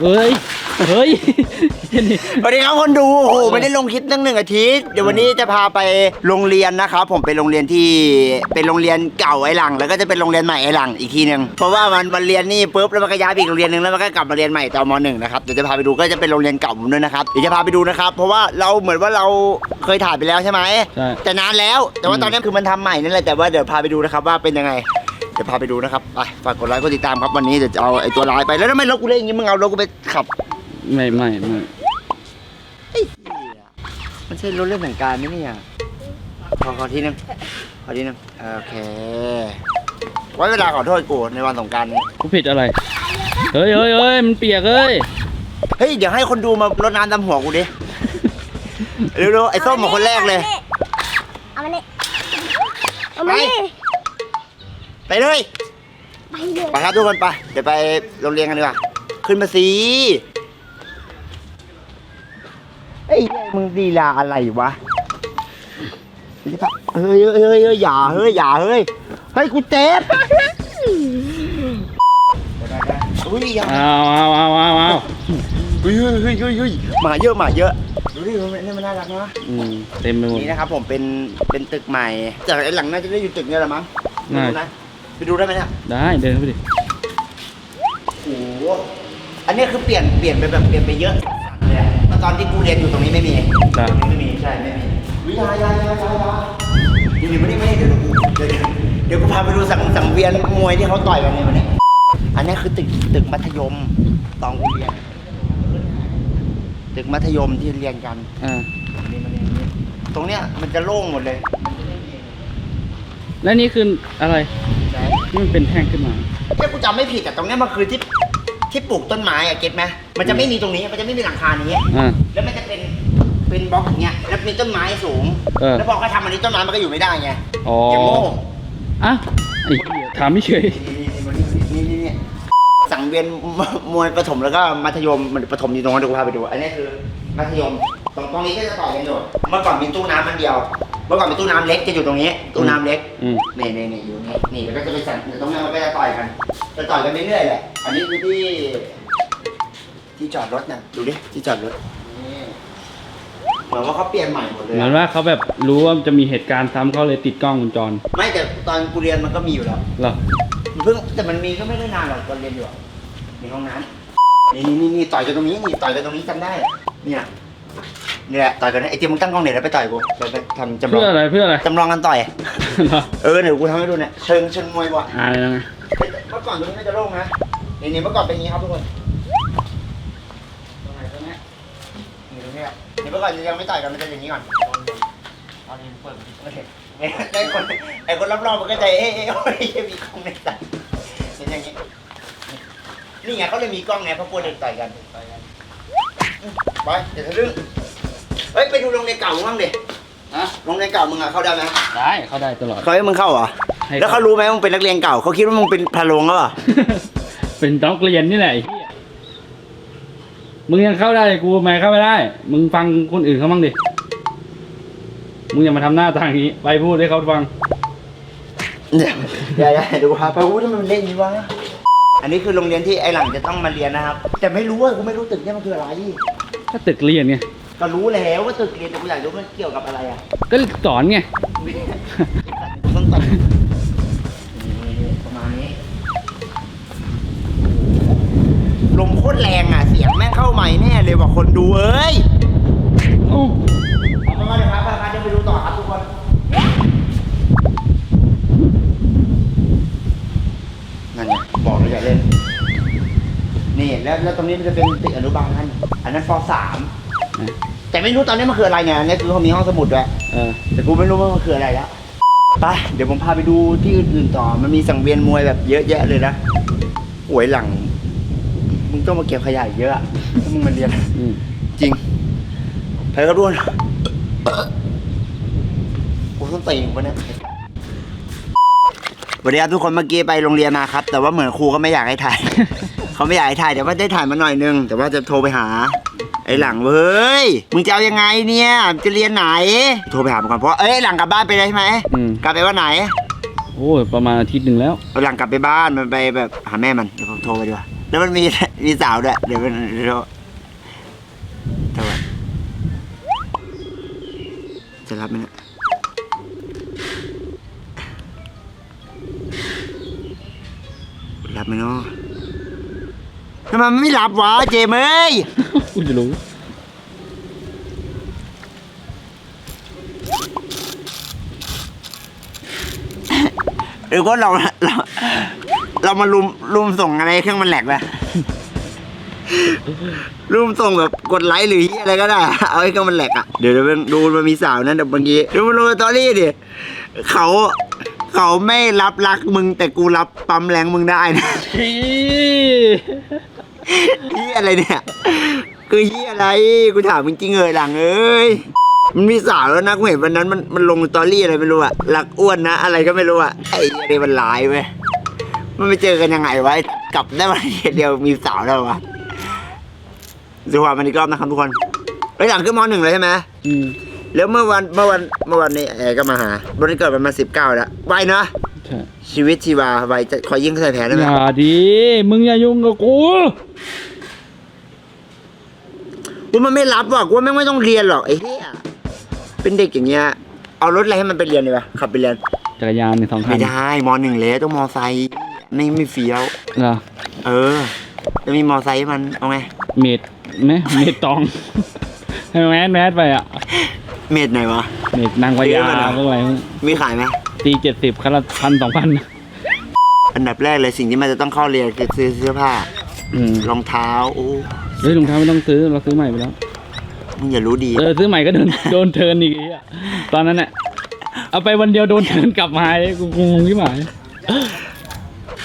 เฮ้ย เฮ้ยนี่สวัสดีครับคนดูโอ้โหไม่ได้ลงคลิปตั้งหนึ่งอาทิตย์เดี๋ยววันนี้จะพาไปโรงเรียนนะครับผมเป็นโรงเรียนที่เป็นโรงเรียนเก่าไอ้หลัง แล้วก็จะเป็นโรงเรียนใหม่ไอ้หลังอีกทีหนึ่งเพราะว่ามันมันเรียนนี่ปุ๊บแล้วมันก็ย้ายไปอีกโรงเรียนหนึ่งแล้วมันก็กลับมาเรียนใหม่ตอนมหนึ่งนะครับเดี๋ยวจะพาไปดูก็จะเป็นโรงเรียนเก่าผมด้วยนะครับเดี๋ยวจะพาไปดูนะครับเพราะว่าเราเหมือนว่าเราเคยถ่ายไปแล้วใช่ไหมใช่ แต่นานแล้ว แต่ว่าตอนนี้คือมันทำใหม่นั่นแหละแต่ว่าเดี๋ยวพาไปดูนะครับว่าเป็นยังไง เดี๋ยวพาไปดูนะครับไปฝากกดไลค์กดติดตามครับวันนี้เดี๋ยวจะเอาไอ้ตัวร้ายไปแล้วทำไมรถกูเล่นอย่างงี้มึงเอารถกูไปขับไม่ไม่ไม่ไอ้เหี้ยมันใช่รถเล่นสงกรารไหมเนี่ยขอขอทีนึงขอทีนึงโอเคไว้เวลาขอโทษกูในวันสงกรารนี้กูผิดอะไรเฮ้ยเฮ้ยเฮ้ยมันเปียกเฮ้ยเฮ้ยเดี๋ยวให้คนดูมารดน้ำดำหัวกูดิเร็วๆไอ้ส้มมาคนแรกเลย เอามานี่เอามานี่ ไปเลยไปเลยไปครับทุกคนไปเดี๋ยวไปโรงเรียนกันดีกว่าขึ้นมาสิไอ้ยมึงดีลาอะไรวะเฮ้ยเฮ้ยเฮ้ยเฮ้ยอย่าเฮ้ยอย่าเฮ้ยเฮ้ยกูเจ็บอุ้ยอย่าเอาเอาเอาเอาเอาเฮ้ยเฮ้ยเฮ้ยเฮ้ยเฮ้ยหมาเยอะหมาเยอะดูดิมันนี่มันน่ารักนะอืมเต็มไปหมดนี่นะครับผมเป็นเป็นตึกใหม่จากไอ้หลังน่าจะได้อยู่ตึกเนี้ยแหละมั้งไปน่าดูนะ ไปดูได้ไหมเนี่ยได้เดินไปดิโอ้โหอันนี้คือเปลี่ยนเปลี่ยนไปแบบเปลี่ยนไปเยอะเลยอะเพราะตอนที่กูเรียนอยู่ตรงนี้ไม่มีได้ตรงนี้ไม่มีใช่ไม่มีวิยายายายายานี่นี่ไม่ได้ไม่ได้เดี๋ยวกูเดี๋ยวเดี๋ยวเดี๋ยวกูพาไปดูสังสังเวียนมวยที่เขาต่อยกันเนี่ยวันนี้อันนี้คือตึกตึกมัธยมตอนกูเรียนตึกมัธยมที่เรียนกันอ่านี่มาเรียนนี่ตรงเนี้ยมันจะโล่งหมดเลย และนี่คืออะไร นี่มันเป็นแท่งขึ้นมา ถ้ากูจำไม่ผิดแต่ตรงเนี้ยมันคือที่ที่ปลูกต้นไม้อะเก็ตไหมมันจะไม่มีตรงนี้มันจะไม่มีหลังคานี้อ่าแล้วมันจะเป็นเป็นบล็อกอย่างเงี้ยแล้วมีต้นไม้สูง เออ แล้วพอเขาทำอันนี้ต้นไม้มันก็อยู่ไม่ได้ไงอ๋ออย่างโง่อะไอ้เหี้ยถามไม่เฉยนี่นี่นี่นี่สังเวียนมวยประถมแล้วก็มัธยมมันประถมอยู่ตรงนั้นเดี๋ยวกูพาไปดู อันนี้คือมัธยมตรงตรงนี้ก็จะต่อกันอยู่เมื่อก่อนมีตู้น้ำมันเดียว เมื่อก่อนมีตู้น้ำเล็กจะอยู่ตรงนี้ ตู้น้ำเล็กอืม นี่นี่นี่อยู่นี่นี่แล้วก็จะไปสั่นตรงนี้มันก็จะต่อยกัน จะต่อยกันเรื่อยๆแหละ อันนี้คือที่ ที่จอดรถน่ะดูดิที่จอดรถนี่เหมือนว่าเขาเปลี่ยนใหม่หมดเลยเหมือนอะว่าเขาแบบรู้ว่าจะมีเหตุการณ์ซ้ำเขาเลยติดกล้องวงจรไม่แต่ตอนกูเรียนมันก็มีอยู่แล้ว เหรอเพิ่งแต่มันมีก็ไม่ได้นานหรอกตอนเรียนอยู่อะมีห้องน้ำนี่นี่นี่นี่ต่อยกันตรงนี้นี่ต่อยกันตรงนี้จำได้เนี่ย นี่แหละต่อยกันนะไอ้เจียมึงตั้งกล้องเดี๋ยวแล้วไปต่อยกูเราไปทำจำลอเพื่องอะไรเพื่ออะไร จำลองกันต่อยเหรอเออเดี๋ยวกูทำให้ดูเนี่ยเชิงเชิงมวยว่ะอ่ายังไงเมื่อก่อนตรงนี้น่าจะโล่งนะนี่นี่เมื่อก่อนเป็นอย่างนี้ครับทุกคนตรงไหนตรงเนี้ยนี่ตรงเนี้ยนี่เมื่อก่อนยังไม่ต่อยกันมันจะอย่างนี้ก่อนตอนนี้เปิดไม่เห็นเนี่ยได้คนไอ้คนรอบๆมันก็ใจเอ๊ะเอ๊ะโอ้ยมีกล้องในตาเป็นอย่างนี้นี่ไงเขาเลยมีกล้องไงเพราะกลัวเด็กต่อยกันไปเดี๋ยวทะลึ่ง เฮ้ยไปดูโรงเรียนเก่ามึงบ้างดิฮะโรงเรียนเก่ามึงอะเข้าได้ไหมได้เขาได้ตลอด เขาให้มึงเข้าเหรอให้แล้วเขารู้ไหมว่ามึงเป็นนักเรียนเก่าเขาคิดว่ามึงเป็นพะโลงหรือเปล่าเป็นนักเรียนนี่แหละไอ้เหี้ยมึงยังเข้าได้เลยกูทำไมเข้าไม่ได้ มึงฟังคนอื่นเขาบ้างดิ มึงอย่ามาทำหน้าทางนี้ ไปพูดให้เขาฟังอย่าอย่าเดี๋ยวกูพาไปอู้ทำไมมันเล่นนี้วะอันนี้คือโรงเรียนที่ไอหลังจะต้องมาเรียนนะครับ แต่ไม่รู้ว่ากูไม่รู้ตึกเนี่ยมันคืออะไร ก็ตึกเรียนไง ก็รู้แล้วว่าตึกเรียนแต่กูอยากรู้มันเกี่ยวกับอะไรอะก็สอนไง ต้องตัดนี่ประมาณนี้ลมโคตรแรงอะ เสียงแม่งเข้าใหม่แน่เลยว่ะคนดูเอ้ยโอ้เอาเป็นว่าเดี๋ยวพาพาพาเดี๋ยวไปดูต่อครับทุกคนนั่นไงบอกเลยอย่าเล่น นี่แล้วแล้วตรงนี้มันจะเป็นตึกอนุบาลอันนั้นปสาม แต่ไม่รู้ตอนนี้มันคืออะไรไงอันนี้คือเขามีห้องสมุดด้วยเออแต่กูไม่รู้ว่ามันคืออะไรแล้วไปเดี๋ยวผมพาไปดูที่อื่นๆต่อ มันมีสังเวียนมวยแบบเยอะแยะเลยนะหวยหลัง มึงต้องมาเก็บขยะอีกเยอะอะถ้ามึงมาเรียนอืมจริงใครก็ด้วนกูต้องตีมึงปะเนี่ยสวัสดีครับทุกคนเมื่อกี้ไปโรงเรียนมาครับ แต่ว่าเหมือนครูก็ไม่อยากให้ถ่าย เขาไม่อยากให้ถ่ายแต่ว่าได้ถ่ายมาหน่อยนึง แต่ว่าจะโทรไปหา ไอ้หลังเว้ย มึงจะเอายังไงเนี่ย จะเรียนไหน โทรไปหามันก่อนเพราะเอ้ยไอ้หลังกลับบ้านไปได้ไหมอืม กลับไปวันไหนโอ้ยประมาณอาทิตย์หนึ่งแล้ว เอาหลังกลับไปบ้านมันไปแบบหาแม่มันเดี๋ยวผมโทรไปดีกว่าแล้วมันมี มีสาวด้วยเดี๋ยวมันเดี๋ยวทำไมจะรับไหมเนี่ยรับไหมเนาะทำไมมันไม่รับวะเจมส์เอ้ย กูจะรู้หรือว่าเราเรา เรามาลุมลุมส่งอะไรเครื่องมันแหลกไปลุมส่งแบบกดไลค์หรือเหี้ยอะไรก็ได้ เอาให้เครื่องมันแหลกอะ เดี๋ยวเดี๋ยวดูมันมีสาวนั่นเดี๋ยวเมื่อกี้ดูมันลงสตอรี่ดิเขาเขาไม่รับรักมึงแต่กูรับปั๊มแรงมึงได้นะเฮียอะไรเนี่ย คือเฮียอะไร กูถามจริงๆเลยหลังเอ้ย มันมีสาวแล้วนะกูเห็นวันนั้นมันมันลงสตอรี่อะไรไม่รู้อะรักอ้วนนะ อะไรก็ไม่รู้อะไอ้เหี้ยนี่มันร้ายเว้ย มันไปเจอกันยังไงวะไอ้กลับได้มาเดียวมีสาวแล้ววะดูว่ามันอีกรอบนะครับทุกคนไอ้ยหลังขึ้นมหนึ่งเลยใช่ไหมอืมแล้วเมื่อวันเมื่อวันเมื่อวันนี้แอร์ก็มาหาวันนี้เกิดมันมาสิบเก้าแล้วไวนะใช่ชีวิตชีวาไวจะขอยิงใส่แผลได้ไหมอย่าดี มึงอย่ายุ่งกับกู กูมันไม่รับว่ะกูว่าแม่งไม่ต้องเรียนหรอกไอ้เหี้ยเป็นเด็กอย่างเงี้ยเอารถอะไรให้มันไปเรียนดีวะขับไปเรียนจักรยานในสองคัไม่นได้มหนึ่งแล้วต้องมอไซค์ไม่ไม่เฟี้ยว เหรอเออ จะมีมอไซค์ให้มันเอาไงเมดไหมเมดตอง ให้แมสแมสไปอะเมดไหนวะ เมดนางพญาซื้อมาเหรอพวกอะไรมีขายไหมตีเจ็ดสิบคันละพันสองพันอันดับแรกเลยสิ่งที่มันจะต้องเข้าเรียนคือซื้อเสื้อผ้าอืมรองเท้าโอ้ เฮ้ยรองเท้าไม่ต้องซื้อเราซื้อใหม่ไปแล้ว มึงอย่ารู้ดี เออซื้อใหม่ก็โดนโดนเทิร์นอีกไอ้เหี้ยตอนนั้นน่ะเอาไปวันเดียวโดนเทิร์นกลับมาเลยกูงงที่หมาย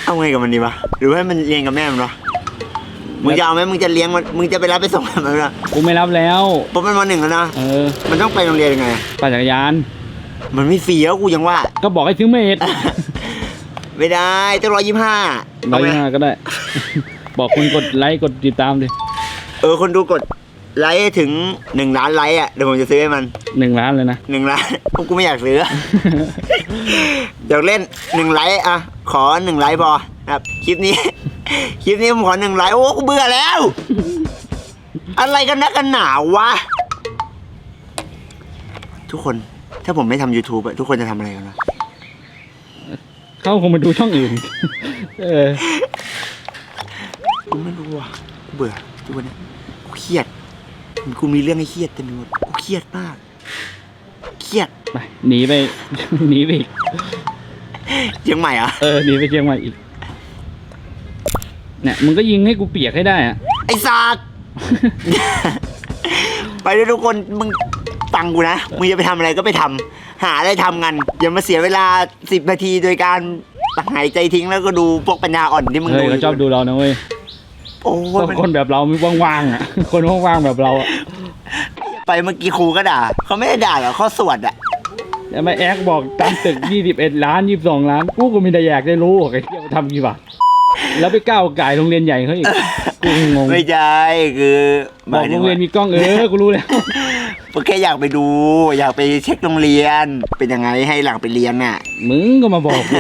เอาไงกับมันดีวะหรือว่าให้มันเรียนกับแม่มันวะมึงจะเอาไหมมึงจะเลี้ยงมันมึงจะไปรับไปส่งมันไหมล่ะกูไม่รับแล้วเพราะมันมหนึ่งแล้วนะเออ มันต้องไปโรงเรียนยังไงปั่นจักรยาน มันไม่เฟี้ยวกูยังว่า ก็บอกให้ซื้อเมดไม่ได้ต้องร้อยยี่ห้าร้อยห้าก็ได้ บอกคุณกดไลค์กดติดตามดิ เออคนดูกดไลค์ให้ถึงหนึ่งล้านไลค์อะเดี๋ยวผมจะซื้อให้มันหนึ่งล้านเลยนะ หนึ่งล้านพวกกูไม่อยากซื้อ อยากเล่นหนึ่งไลค์อะขอหนึ่งไลค์พอนะครับคลิปนี้ คลิปนี้ผมขอหนึ่งไลค์โอ้กูเบื่อแล้ว อะไรกันนักกันหนาววะ ทุกคนถ้าผมไม่ทำ YouTube อะทุกคนจะทำอะไรกันวะเขาคงมาดูช่องอื่น เออ กูไม่รู้ว่ะกูเบื่อ ทุกวันเนี้ยกูเครียดมันกูมีเรื่องให้เครียดเต็มไปหมดกูเครียดมาก เครียดไปหนีไป หนีไปอีกเชียงใหม่เหรอะเออหนีไปเชียงใหม่อีกเนี่ยมึงก็ยิงให้กูเปียกให้ได้อะ ไอ้ซาก ไปด้วยทุกคนมึงฟังกูนะมึงจะไปทำอะไรก็ไปทำหาอะไรทำกันอย่ามาเสียเวลาสิบนาทีโดยการหายใจทิ้งแล้วก็ดูพวกปัญญาอ่อนที่มึงเฮ้ดูยเขาชอบดูเรานะเว้ย โอ้ชอบมันคนแบบเราไม่ว่างๆอะ คนว่างๆแบบเราอะไปเมื่อกี้ครูก็ด่าเขาไม่ได้ด่าหรอกเขาสวดอะแต่มาแอกบอกตามตึก 21 ล้าน 22 ล้าน กูก็ไม่ได้อยากได้รู้หรอกไอ้เหี้ยมาทำกี่บาทแล้วไปก้าวไก่โรงเรียนใหญ่เขาอีกกูงงไม่ใช่คือบหอกมายถึโรงงเรียนว่ามีกล้องเออกูรู้แล้วผมแค่อยากไปดู อยากไปเช็คโรงเรียน เป็นยังไงให้หลังไปเรียนน่ะ มึงก็มาบอกกู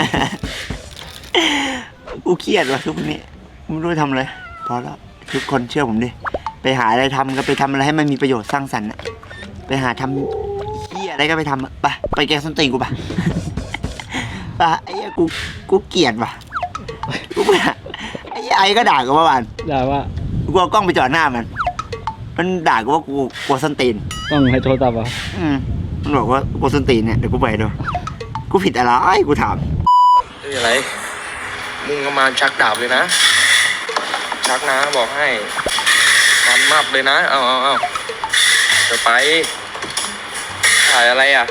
กูเครียดว่ะทุกวันนี้กูไม่รู้จะทำอะไร พอแล้วทุกคนเชื่อผมดิ ไปหาอะไรทำก็ไปทำอะไรให้มันมีประโยชน์สร้างสรรค์อะไปหาทำเฮียอะไรก็ไปทำอะไปไปแกงส้นตีนกูปะไปไอ้เหี้ยกูกูเกลียดว่ะกูไปหาไอ้เหี้ยไอ้ก็ด่ากูเมื่อวานด่าว่ากูเอากล้องไปจอดหน้ามัน มันด่ากูว่ากูกลัวส้นตีน ต้องให้โทรศัพท์เหรอะอืมมันบอกว่ากูส้นตีนเนี่ยเดี๋ยวกูไปดูกูผิดอะไรกูถามเฮ้ยอะไร มึงก็มาชักดาบเลยนะ ชักนะ บอกให้ทันมับเลยนะ เอาเอาเอาจะไป ถ่ายอะไรอะ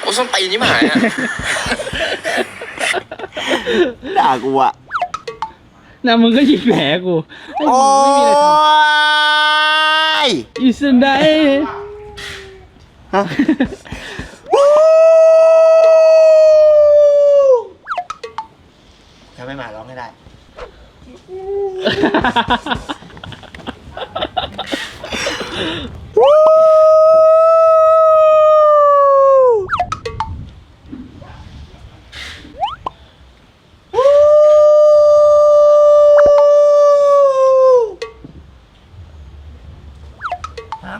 โอ้ส้นตีนนี่หมายอะ ด่ากูอะน่ะมึงก็ยิงแผลกูไอ้โอ้มึงไม่มีอะไรทยำอีสันได้ ฮะ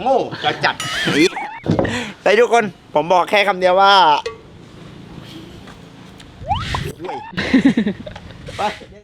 โง่จะจัด ไปทุกคน ผมบอกแค่คำเดียวว่า